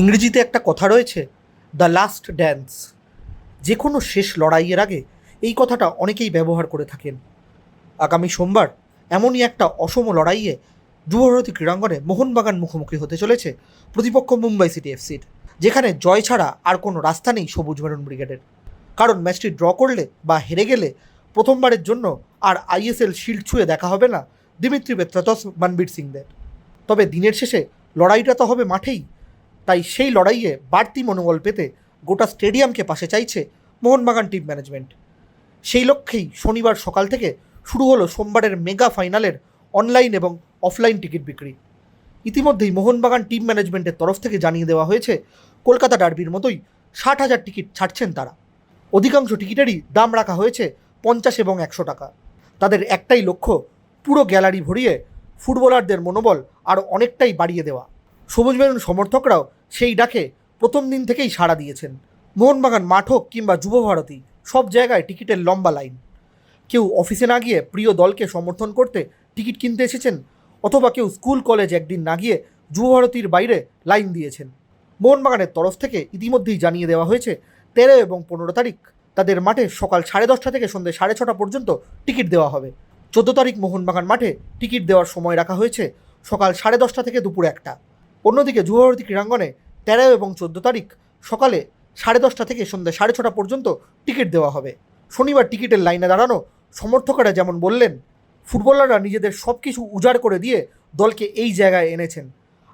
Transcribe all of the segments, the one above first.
ইংরেজিতে একটা কথা রয়েছে, দ্য লাস্ট ড্যান্স যে কোনো শেষ লড়াইয়ের আগে এই কথাটা অনেকেই ব্যবহার করে থাকেন। আগামী সোমবার এমনই একটা অসম লড়াইয়ে যুবভারতী ক্রীড়াঙ্গনে মোহনবাগান মুখোমুখি হতে চলেছে প্রতিপক্ষ মুম্বাই সিটি এফসির, যেখানে জয় ছাড়া আর কোনো রাস্তা নেই সবুজ মেরুন ব্রিগেডের। কারণ ম্যাচটি ড্র করলে বা হেরে গেলে প্রথমবারের জন্য আর আইএসএল শিল্ড ছুঁয়ে দেখা হবে না দিমিত্রি বেত্রাতস, মানবীর সিংদের। তবে দিনের শেষে লড়াইটা তো হবে মাঠেই। তাই সেই লড়াইয়ে বাড়তি মনোবল পেতে গোটা স্টেডিয়ামকে পাশে চাইছে মোহনবাগান টিম ম্যানেজমেন্ট। সেই লক্ষ্যেই শনিবার সকাল থেকে শুরু হলো সোমবারের মেগা ফাইনালের অনলাইন এবং অফলাইন টিকিট বিক্রি। ইতিমধ্যেই মোহনবাগান টিম ম্যানেজমেন্টের তরফ থেকে জানিয়ে দেওয়া হয়েছে, কলকাতা ডার্বির মতোই ষাট হাজার টিকিট ছাড়ছেন তারা। অধিকাংশ টিকিটেরই দাম রাখা হয়েছে পঞ্চাশ এবং একশো টাকা। তাদের একটাই লক্ষ্য, পুরো গ্যালারি ভরিয়ে ফুটবলারদের মনোবল আরও অনেকটাই বাড়িয়ে দেওয়া। সবুজ মেরুন সমর্থকরাও সেই ডাকে প্রথম দিন থেকেই সাড়া দিয়েছেন। মোহনবাগান মাঠ হোক কিংবা যুবভারতী সব জায়গায় টিকিটের লম্বা লাইন। কেউ অফিসে না গিয়ে প্রিয় দলকে সমর্থন করতে টিকিট কিনতে এসেছেন, অথবা কেউ স্কুল, কলেজ একদিন না গিয়ে যুবভারতীর বাইরে লাইন দিয়েছেন। মোহনবাগানের তরফ থেকে ইতিমধ্যেই জানিয়ে দেওয়া হয়েছে, তেরো এবং পনেরো তারিখ তাদের মাঠে সকাল সাড়ে দশটা থেকে সন্ধ্যে সাড়ে ছটা পর্যন্ত টিকিট দেওয়া হবে। চোদ্দ তারিখ মোহনবাগান মাঠে টিকিট দেওয়ার সময় রাখা হয়েছে সকাল সাড়ে দশটা থেকে দুপুর একটা। অন্যদিকে যুবভারতী ক্রীড়াঙ্গনে তেরো এবং চোদ্দ তারিখ সকালে সাড়ে দশটা থেকে সন্ধ্যে সাড়ে ছটা পর্যন্ত টিকিট দেওয়া হবে। শনিবার টিকিটের লাইনে দাঁড়ানো সমর্থকরা যেমন বললেন, ফুটবলাররা নিজেদের সব কিছু উজাড় করে দিয়ে দলকে এই জায়গায় এনেছেন।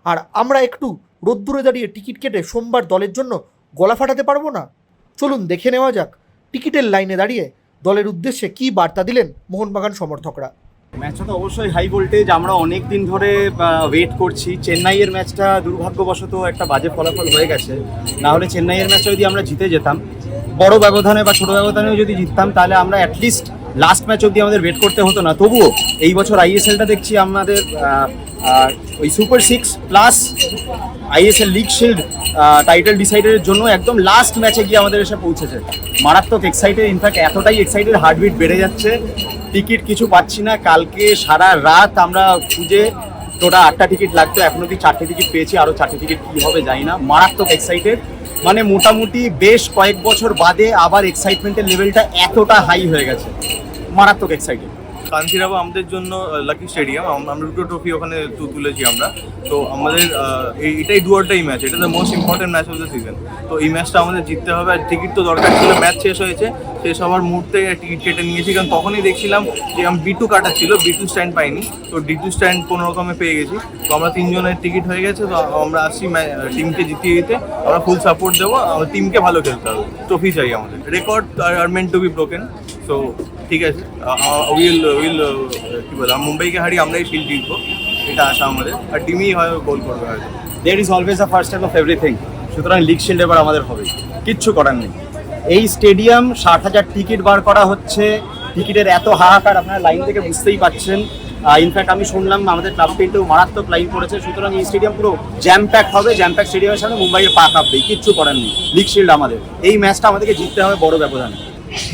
আর আমরা একটু রোদ্দুরে দাঁড়িয়ে টিকিট কেটে সোমবার দলের জন্য গলা ফাটাতে পারব না? চলুন দেখে নেওয়া যাক টিকিটের লাইনে দাঁড়িয়ে দলের উদ্দেশ্যে কী বার্তা দিলেন মোহনবাগান সমর্থকরা। ম্যাচটা তো অবশ্যই হাই ভোল্টেজ আমরা অনেক দিন ধরে ওয়েট করছি। চেন্নাইয়ের ম্যাচটা দুর্ভাগ্যবশত একটা বাজে ফলাফল হয়ে গেছে। না হলে চেন্নাইয়ের ম্যাচটা যদি আমরা জিতে যেতাম, বড় ব্যবধানে বা ছোট ব্যবধানেও যদি জিততাম, তাহলে আমরা অ্যাটলিস্ট লাস্ট ম্যাচ অবধি আমাদের ওয়েট করতে হতো না। তবুও এই বছর আইএসএলটা দেখছি আমাদের ওই super six plus ISL league shield title ডিসাইডের জন্য একদম লাস্ট ম্যাচে গিয়ে আমাদের এসে পৌঁছেছে। মারাত্মক এক্সাইটেড ইনফ্যাক্ট এতটাই এক্সাইটেড হার্টবিট বেড়ে যাচ্ছে। টিকিট কিছু পাচ্ছি না। কালকে সারা রাত আমরা খুঁজে টোটাল আটটা টিকিট লাগতো, এখন অব্দি চারটে টিকিট পেয়েছি আরও চারটে টিকিট কী হবে জানি না। মারাত্মক এক্সাইটেড মানে মোটামুটি বেশ কয়েক বছর বাদে আবার এক্সাইটমেন্টের লেভেলটা এতটা হাই হয়ে গেছে। মারাত্মক এক্সাইটেড কাঞ্চিরাবা আমাদের জন্য লাকি স্টেডিয়াম আমরা দুটো ট্রফি ওখানে তুলেছি আমরা। তো আমাদের এটাই ডুয়ারটাই ম্যাচ এটা the most important match of the season তো এই ম্যাচটা আমাদের জিততে হবে। আর টিকিট তো দরকার ছিল ম্যাচ শেষ হয়েছে। শেষ হওয়ার মুহূর্তে টিকিট কেটে নিয়েছি। কারণ তখনই দেখছিলাম যে আমি বি টু কাটা ছিল বি টু স্ট্যান্ড পাইনি। তো ডি টু স্ট্যান্ড কোনো রকমে পেয়ে গেছি। তো আমরা তিনজনের টিকিট হয়ে গেছে। তো আমরা আসছি টিমকে জিতিয়ে দিতে। আমরা ফুল সাপোর্ট দেবো। টিমকে ভালো খেলতে হবে। ট্রফি চাই আমাদের। Record are meant to be broken so ঠিক আছে। উইল উইল কি বলে মুম্বাইকে হারিয়ে আমরাই শিল জিতবো। এটা আশা আমাদের। আর টিমই হয় গোল করবে হয়তো। There is always a first time of everything সুতরাং লিগ শিল্ড এবার আমাদের হবে। কিচ্ছু করার নেই। এই স্টেডিয়াম ষাট হাজার টিকিট বার করা হচ্ছে। টিকিটের এত হাহাকার আপনারা লাইন থেকে বুঝতেই পারছেন। ইনফ্যাক্ট আমি শুনলাম আমাদের ক্লাব টিমটাও মারাত্মক লাইন পড়েছে। সুতরাং এই স্টেডিয়াম পুরো জ্যাম প্যাক হবে। জ্যাম প্যাক স্টেডিয়ামের সামনে মুম্বাইয়ের পা কাঁপবে কিচ্ছু করার নেই। লিগ শিল্ড আমাদের। এই ম্যাচটা আমাদেরকে জিততে হবে বড় ব্যবধানে।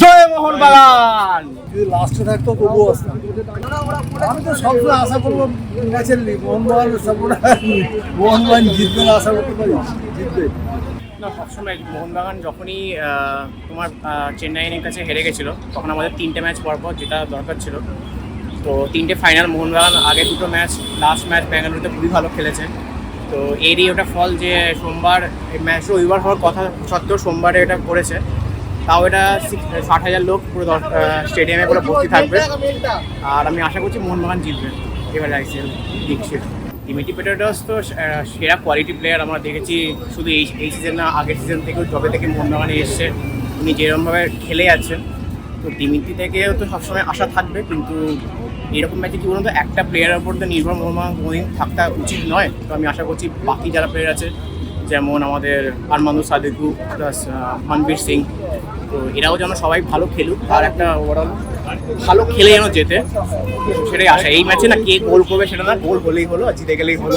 জয় মোহনবাগান। যদি লাস্টে থাকতো আসতাম আমি তো সবসময় আশা করব ম্যাচের মোহনবাগান সাপোর্টার মোহনবাগান জিতবে না আশা করতে পারি। জিতবে। না সবসময় মোহনবাগান যখনই তোমার চেন্নাইয়ের কাছে হেরে গেছিল তখন আমাদের তিনটে ম্যাচ পরপর যেটা দরকার ছিল। তো তিনটে ফাইনাল মোহনবাগান আগে দুটো ম্যাচ লাস্ট ম্যাচ বেঙ্গালুরুতে খুবই ভালো খেলেছে। তো এরই ওটা ফল যে সোমবার এই ম্যাচ রবিবার হওয়ার কথা সত্ত্বেও সোমবারে এটা করেছে। তাও এটা ষাট হাজার লোক পুরো স্টেডিয়ামে পুরো ভর্তি থাকবে। আর আমি আশা করছি মোহনবাগান জিতবে। এবার আইসিএল লিগ ডিমিটি পেটার্স তো সেরা কোয়ালিটি প্লেয়ার আমরা দেখেছি শুধু এই এই সিজন না, আগের সিজন থেকেও যবে থেকে মোহনবাগানে এসছে। উনি যেরকমভাবে খেলে যাচ্ছেন তো ডিমিটি থেকেও তো সবসময় আশা থাকবে, কিন্তু এরকম ম্যাচে কি বলুন তো, একটা প্লেয়ারের উপর তো নির্ভর মোহনবাগান কোনোদিন থাকা উচিত নয়। তো আমি আশা করছি বাকি যারা প্লেয়ার আছে, যেমন আমাদের Armando Sadiku plus Manvir Singh তো এরাও যেন সবাই ভালো খেলুক আর একটা ওভারঅল ভালো খেলে যেন যেতে সেটাই আশা। এই ম্যাচে না কে গোল করবে সেটা না গোল হলেই হলো আর জিতে গেলেই হলো।